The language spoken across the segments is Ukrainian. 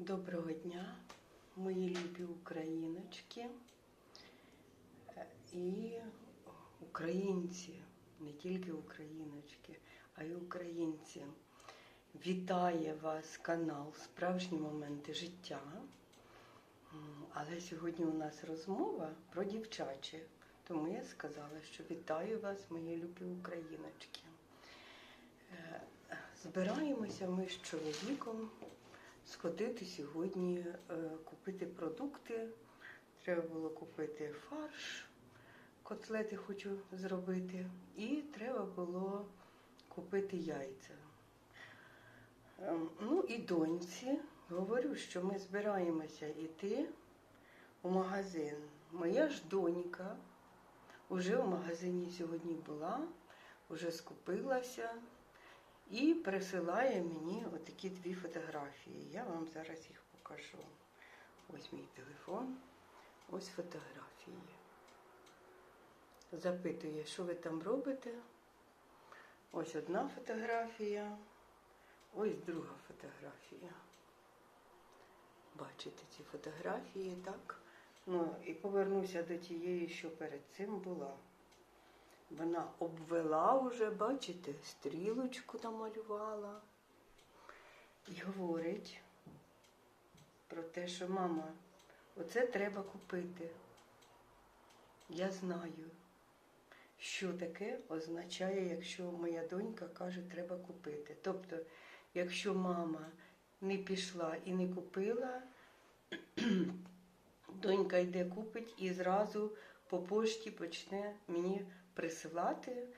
Доброго дня, мої любі україночки е, і українці, не тільки україночки, а й українці. Вітає вас канал Справжні моменти життя. Але сьогодні у нас розмова про дівчаче. Тому я сказала, що вітаю вас, мої любі україночки. Е, Збираємося ми з чоловіком сходити сьогодні, е, купити продукти. Треба було купити фарш, котлети хочу зробити, і треба було купити яйця. Ем, Ну і доньці говорю, що ми збираємося йти у магазин. Моя ж донька вже в магазині сьогодні була, вже скупилася і присилає мені отакі дві фотографії. Я вам зараз їх покажу. Ось мій телефон, ось фотографії. Запитує, що ви там робите. Ось одна фотографія, ось друга фотографія. Бачите ці фотографії, так? Ну і повернуся до тієї, що перед цим була. Вона обвела вже, бачите, стрілочку намалювала і говорить про те, що мама, оце треба купити. Я знаю, що таке означає, якщо моя донька каже, треба купити. Тобто, якщо мама не пішла і не купила, донька йде купить і зразу по пошті почне мені присилати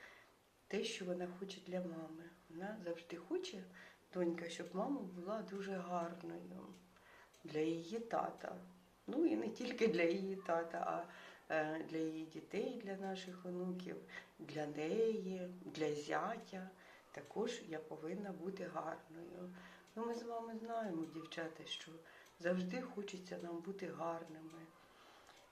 те, що вона хоче для мами. Вона завжди хоче, донька, щоб мама була дуже гарною для її тата. Ну і не тільки для її тата, а е, для її дітей, для наших онуків, для неї, для зятя. Також я повинна бути гарною. Ну, ми з вами знаємо, дівчата, що завжди хочеться нам бути гарними.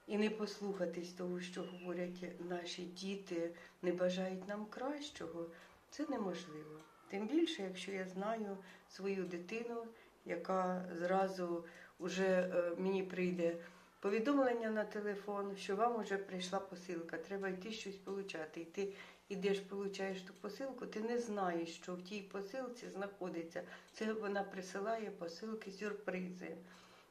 І не послухатись того, що говорять наші діти, не бажають нам кращого, це неможливо. Тим більше, якщо я знаю свою дитину, яка зразу вже е, мені прийде повідомлення на телефон, що вам вже прийшла посилка, треба йти щось получати. І ти йдеш, получаєш ту посилку, ти не знаєш, що в тій посилці знаходиться. Це вона присилає посилки сюрпризи.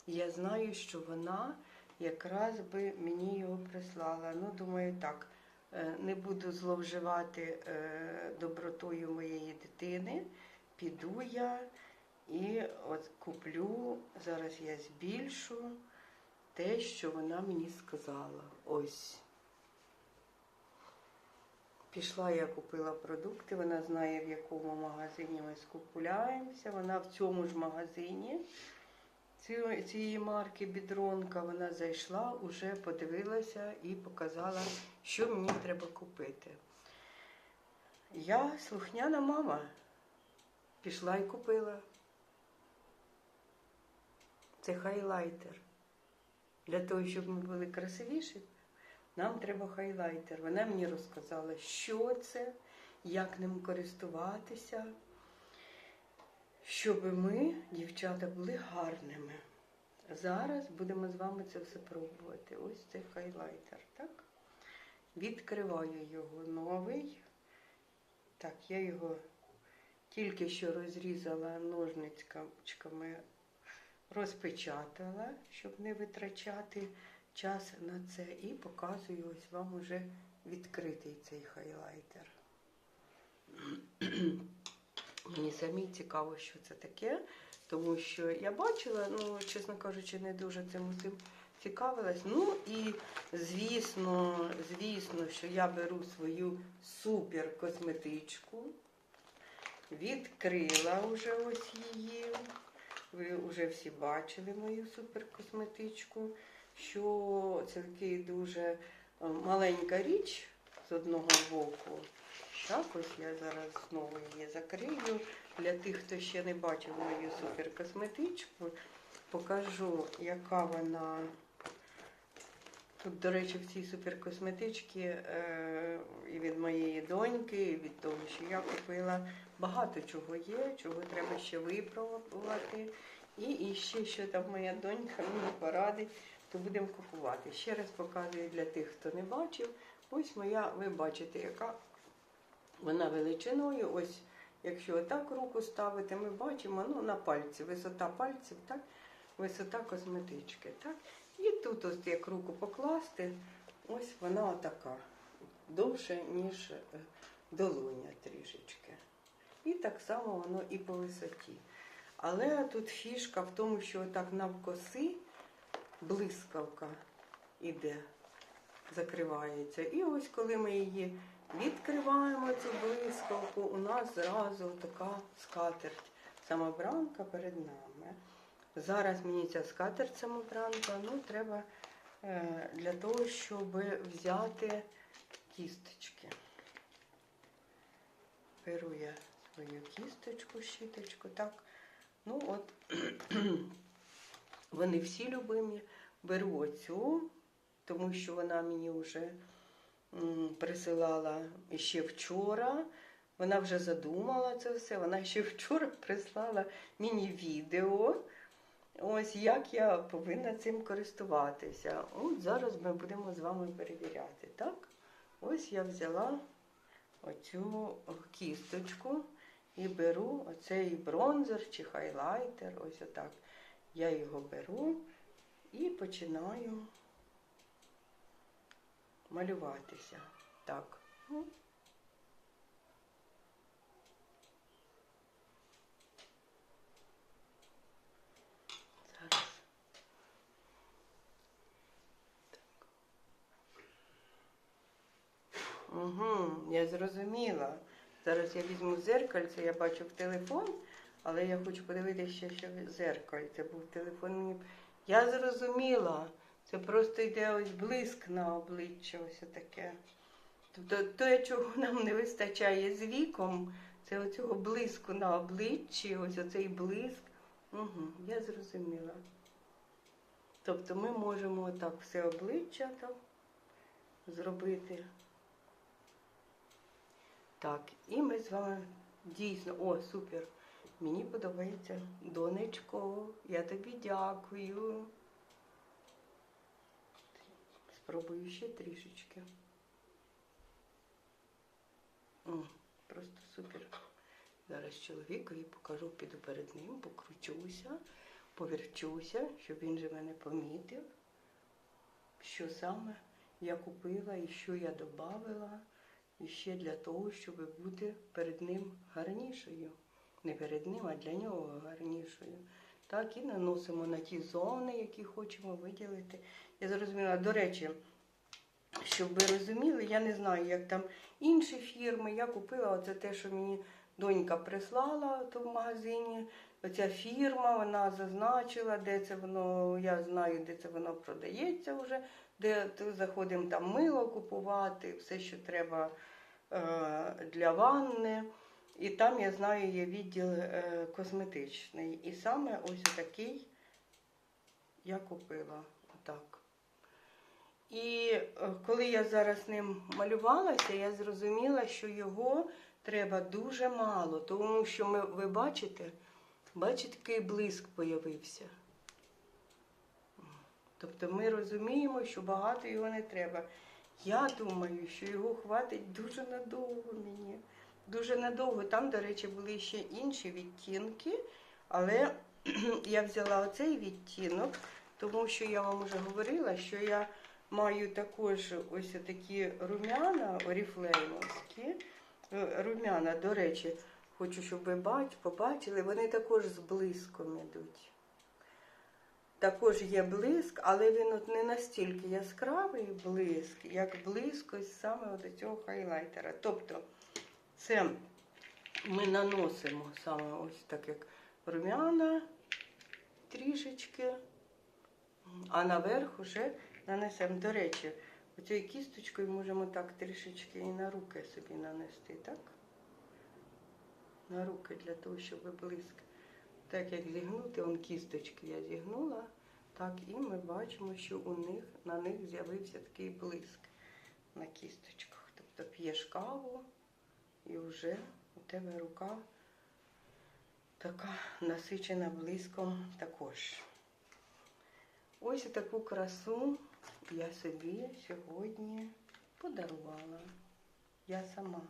Я знаю, що вона якраз би мені його прислала. Ну, думаю, так, е, не буду зловживати е, добротою моєї дитини. Піду я і от куплю, зараз я збільшу те, що вона мені сказала. Ось. Пішла, я купила продукти, вона знає, в якому магазині ми скупляємося. Вона в цьому ж магазині цієї марки Бідронка вона зайшла, уже подивилася і показала, що мені треба купити. Я слухняна мама. Пішла і купила. Це хайлайтер. Для того, щоб ми були красивіші, нам треба хайлайтер. Вона мені розказала, що це, як ним користуватися, щоб ми, дівчата, були гарними. Зараз будемо з вами це все пробувати. Ось цей хайлайтер, так? Відкриваю його новий. Так, я його тільки що розрізала ножничками, розпечатала, щоб не витрачати час на це. І показую ось вам уже відкритий цей хайлайтер. Мені самі цікаво, що це таке, тому що я бачила, ну, чесно кажучи, не дуже цим усім цікавилась. Ну і звісно, звісно, що я беру свою супер косметичку, відкрила вже ось її. Ви вже всі бачили мою суперкосметичку, що це такий дуже е, маленька річ з одного боку. Так, ось я зараз знову її закрию. Для тих, хто ще не бачив мою суперкосметичку, покажу, яка вона. Тут, до речі, в цій суперкосметичці е, і від моєї доньки, і від того, що я купила, багато чого є, чого треба ще випробувати. І, і ще, що там моя донька мені порадить, то будемо купувати. Ще раз показую для тих, хто не бачив. Ось моя, ви бачите, яка вона величиною. Ось, якщо отак руку ставити, ми бачимо ну, на пальці, висота пальців, так, висота косметички. Так. І тут, ось як руку покласти, ось вона отака, довше, ніж е, долоня трішечки. І так само воно і по висоті. Але тут фішка в тому, що отак навкоси блискавка іде, закривається. І ось коли ми її відкриваємо, цю блискавку, у нас зразу така скатерть самобранка перед нами. Зараз мені ця скатерть самобранка, ну треба е, для того, щоб взяти кісточки. Беру я свою кісточку, щіточку, так. Ну от, вони всі любимі. Беру оцю, тому що вона мені вже присилала ще вчора. Вона вже задумала це все. Вона ще вчора прислала мені відео. Ось як я повинна цим користуватися. От зараз ми будемо з вами перевіряти. Так? Ось я взяла оцю кісточку і беру оцей бронзер чи хайлайтер. Ось отак. Я його беру і починаю малюватися. Так. Угу, я зрозуміла. Зараз я візьму зеркальце, я бачу в телефон, але я хочу подивитися що зеркальце, бо в телефон. Я зрозуміла. Це просто йде ось блиск на обличчя, ось таке. Тобто те, чого нам не вистачає з віком, це оцього блиску на обличчі, ось оцей блиск. Угу, я зрозуміла. Тобто ми можемо отак все обличчя там зробити. Так, і ми з вами дійсно, о, супер. Мені подобається. Донечко, я тобі дякую. Спробую ще трішечки. О, просто супер. Зараз чоловікові покажу, піду перед ним, покручуся, поверчуся, щоб він же мене помітив, що саме я купила і що я додавала. І ще для того, щоб бути перед ним гарнішою. Не перед ним, а для нього гарнішою. Так, і наносимо на ті зони, які хочемо виділити. Я зрозуміла, до речі, щоб ви розуміли, я не знаю, як там інші фірми. Я купила оце те, що мені донька прислала то в магазині. Оця фірма, вона зазначила, де це воно, я знаю, де це воно продається вже, де заходимо там мило купувати, все, що треба е, для ванни. І там, я знаю, є відділ е, косметичний. І саме ось такий я купила. Отак. І е, коли я зараз ним малювалася, я зрозуміла, що його треба дуже мало, тому що ми, ви бачите, бачите, який блиск появився. Тобто ми розуміємо, що багато його не треба. Я думаю, що його хватить дуже надовго мені. Дуже надовго. Там, до речі, були ще інші відтінки, але я взяла оцей відтінок, тому що я вам вже говорила, що я маю також ось такі рум'яна оріфлеймовські. Е, Рум'яна, до речі, хочу, щоб ви бач, побачили, вони також з блиском ідуть. Також є блиск, але він от не настільки яскравий блиск, як блиск ось саме от цього хайлайтера. Тобто це ми наносимо саме ось так, як рум'яна трішечки, а наверх уже нанесемо. До речі, оцією кісточкою можемо так трішечки і на руки собі нанести, так? На руки для того, щоб блиск. Так як зігнути, он кісточки я зігнула, так і ми бачимо, що у них на них з'явився такий блиск на кісточках. Тобто п'єш каву і вже у тебе рука така насичена блиском також. Ось таку красу я собі сьогодні подарувала. Я сама.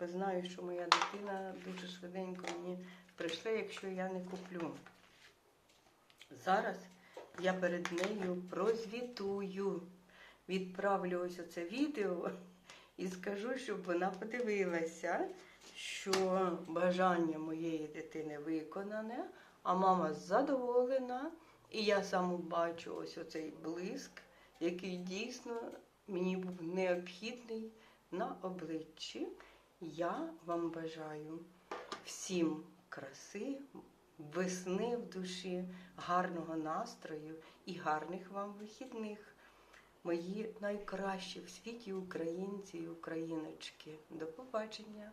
Бо знаю, що моя дитина дуже швиденько мені прийшла, якщо я не куплю. Зараз я перед нею прозвітую. Відправлю ось оце відео і скажу, щоб вона подивилася, що бажання моєї дитини виконане, а мама задоволена. І я саме бачу ось оцей блиск, який дійсно мені був необхідний на обличчі. Я вам бажаю всім краси, весни в душі, гарного настрою і гарних вам вихідних. Мої найкращі в світі українці і україночки. До побачення!